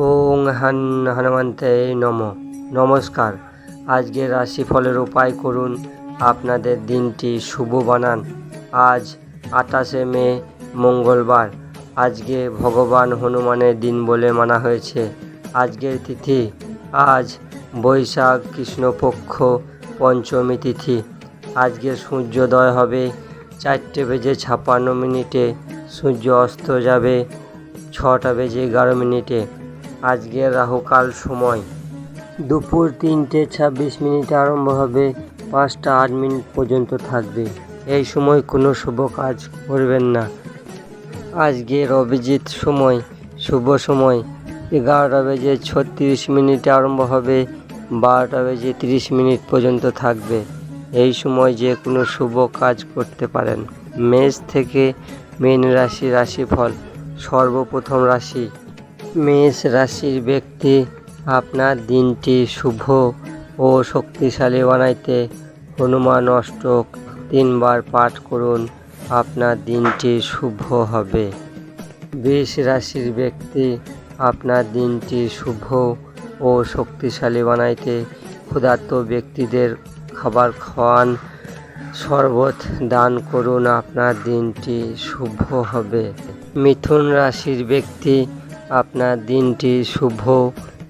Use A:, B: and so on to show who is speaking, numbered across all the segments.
A: ওং হান হনুমন্তে নম। নমস্কার। আজকের রাশিফলের উপায় করুন। আপনাদের দিনটি শুভ বানান। আজ আঠাশে মে, মঙ্গলবার। আজকে ভগবান হনুমানের দিন বলে মানা হয়েছে। আজকের তিথি, আজ বৈশাখ কৃষ্ণপক্ষ পঞ্চমী তিথি। আজকে সূর্যোদয় হবে চারটে বেজে ছাপান্ন মিনিটে। সূর্য অস্ত যাবে ছটা বেজে এগারো মিনিটে। আজকের রাহুকাল সময়। দুপুর তিনটে ছাব্বিশ মিনিটে আরম্ভ হবে, পাঁচটা আট মিনিট পর্যন্ত থাকবে। এই সময় কোনো শুভ কাজ করবেন না। আজকের অভিজিৎ সময়, শুভ সময়। এগারোটা বেজে ছত্রিশ মিনিটে আরম্ভ হবে, বারোটা বেজে তিরিশ মিনিট পর্যন্ত থাকবে। এই সময় যে কোনো শুভ কাজ করতে পারেন। মেষ থেকে মীন রাশি রাশিফল, সর্বপ্রথম রাশি। মেষ রাশির ব্যক্তি, আপনার দিনটি শুভ ও শক্তিশালী বানাইতে হনুমান অষ্টক তিনবার পাঠ করুন, আপনার দিনটি শুভ হবে। বৃষ রাশির ব্যক্তি, আপনার দিনটি শুভ ও শক্তিশালী বানাইতে ক্ষুধার্ত ব্যক্তিদের খাবার খাওয়ান, শরবত দান করুন, আপনার দিনটি শুভ হবে। মিথুন রাশির ব্যক্তি আপনার দিনটি শুভ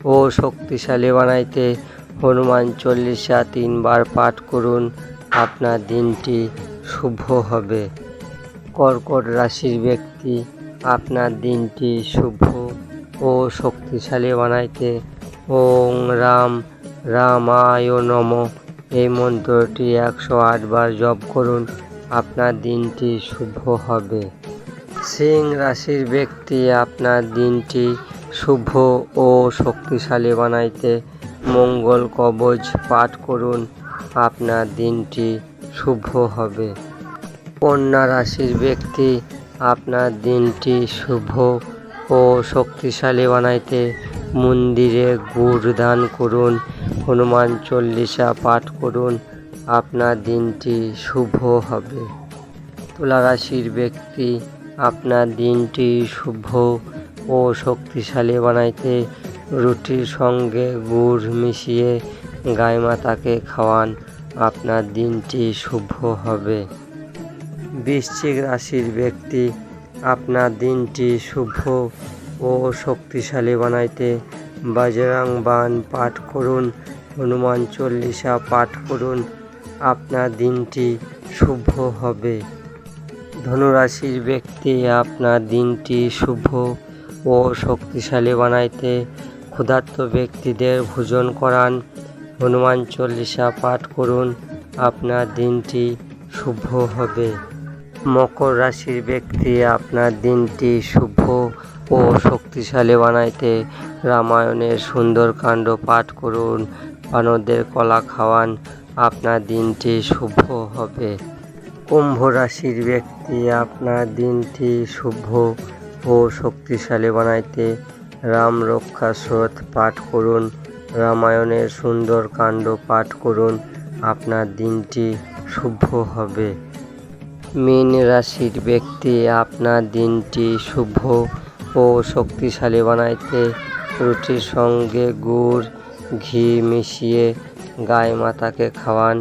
A: ও শক্তিশালী বানাইতে হনুমান চল্লিশা তিনবার পাঠ করুন, আপনার দিনটি শুভ হবে। কর্কট রাশির ব্যক্তি, আপনার দিনটি শুভ ও শক্তিশালী বানাইতে। ওং রাম, রামায় নম। এই মন্ত্রটি একশো আটবার জপ করুন, আপনার দিনটি শুভ হবে। সিং রাশির ব্যক্তি আপনার দিনটি শুভ ও শক্তিশালী বানাইতে মঙ্গল কবচ পাঠ করুন। আপনার দিনটি শুভ হবে। কন্যা রাশির ব্যক্তি আপনার দিনটি শুভ ও শক্তিশালী বানাইতে মন্দিরে গুড় দান করুন, হনুমান চল্লিশা পাঠ করুন। আপনার দিনটি শুভ হবে। তুলা রাশির ব্যক্তি আপনার দিনটি শুভ ও শক্তিশালী বানাইতে রুটির সঙ্গে গুড় মিশিয়ে গায়ে মাতাকে খাওয়ান। আপনার দিনটি শুভ হবে। বৃশ্চিক রাশির ব্যক্তি, আপনার দিনটি শুভ ও শক্তিশালী বানাইতে বাজরাং বান পাঠ করুন, হনুমান চল্লিশা পাঠ করুন। আপনার দিনটি শুভ হবে। ধনুরাশির ব্যক্তি আপনার দিনটি শুভ ও শক্তিশালী বানাইতে ক্ষুধার্ত ব্যক্তিদের ভোজন করান। হনুমান চল্লিশা পাঠ করুন, আপনার দিনটি শুভ হবে। মকর রাশির ব্যক্তি আপনার দিনটি শুভ ও শক্তিশালী বানাইতে রামায়ণের সুন্দরকাণ্ড পাঠ করুন বানরদের কলা খাওয়ান, আপনার দিনটি শুভ হবে। কুম্ভ রাশির ব্যক্তি আপনার দিনটি শুভ ও শক্তিশালী বানাইতে রাম রক্ষা স্রোত পাঠ করুন, রামায়ণের সুন্দর কাণ্ড পাঠ করুন, আপনার দিনটি শুভ হবে। মীন রাশির ব্যক্তি আপনার দিনটি শুভ ও শক্তিশালী বানাইতে রুটির সঙ্গে গুড়, ঘি মিশিয়ে গায়ে মাতাকে খাওয়ান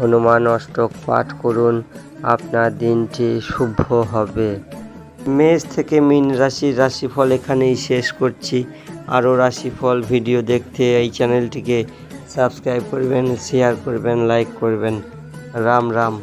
A: হনুমান অষ্টক পাঠ করুন, আপনার দিনটি শুভ হবে। মেষ থেকে মিন রাশির রাশিফল এখানেই শেষ করছি। আরও রাশিফল ভিডিও দেখতে এই চ্যানেলটিকে সাবস্ক্রাইব করবেন, শেয়ার করবেন, লাইক করবেন। রাম রাম।